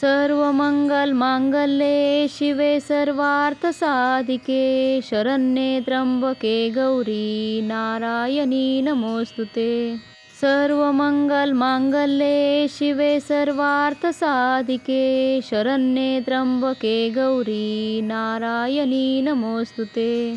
सर्वमङ्गलमाङ्गल्ये शिवे सर्वार्थसाधिके शरण्ये त्र्यंबके गौरी नारायणी नमोस्तुते. सर्व मंगल मांगल्ये शिवे सर्वार्थसाधिके शरण्ये त्र्यंबके गौरी नारायणी नमोस्तुते.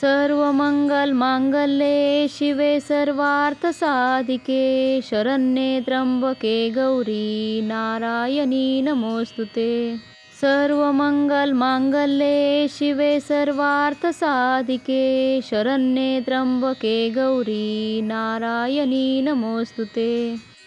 सर्वमङ्गलमाङ्गल्ये शिवे सर्वार्थसाधिके शरण्ये त्र्यंबके गौरी नारायणी नमोस्तुते. सर्व मंगल मांगल्ये शिवे सर्वार्थसाधिके शरण्ये त्र्यंबके गौरी नारायणी नमोस्तुते.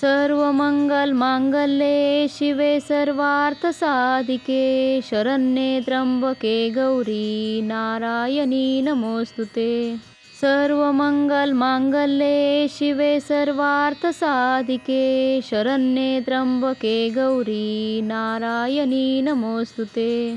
सर्वमङ्गलमाङ्गल्ये शिवे सर्वार्थसाधिके शरण्ये त्र्यंबके गौरी नारायणी नमोस्तुते. सर्व मंगल मांगल्ये शिवे सर्वार्थसाधिके शरण्ये त्र्यंबके गौरी नारायणी नमोस्तुते.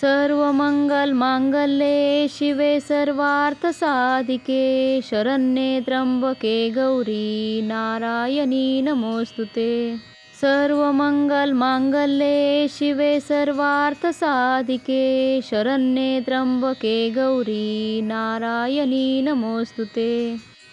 सर्वमङ्गलमाङ्गल्ये शिवे सर्वार्थसाधिके शरण्ये त्र्यंबके गौरी नारायणी नमोऽस्तु ते मांगल्ये शिवे सर्वार्थसाधिके शरण्ये त्र्यंबके गौरी नारायणी नमोऽस्तु ते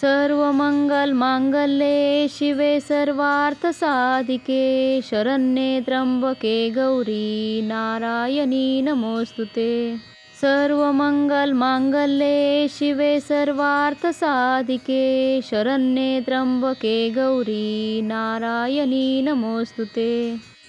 सर्वमङ्गलमाङ्गल्ये शिवे सर्वार्थसाधिके शरण्ये त्र्यंबके गौरी नारायणी नमोस्तुते. सर्व मंगल मांगल्ये शिवे सर्वार्थसाधिके शरण्ये त्र्यंबके गौरी नारायणी नमोस्तुते.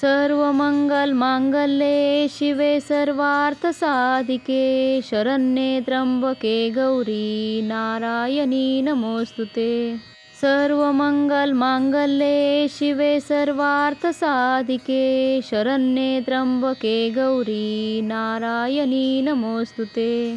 सर्वमङ्गलमाङ्गल्ये शिवे सर्वार्थसाधिके शरण्ये त्र्यंबके गौरी नारायणी नमोस्तुते. सर्व मंगल मांगल्ये शिवे सर्वार्थसाधिके शरण्ये त्र्यंबके गौरी नारायणी नमोस्तुते.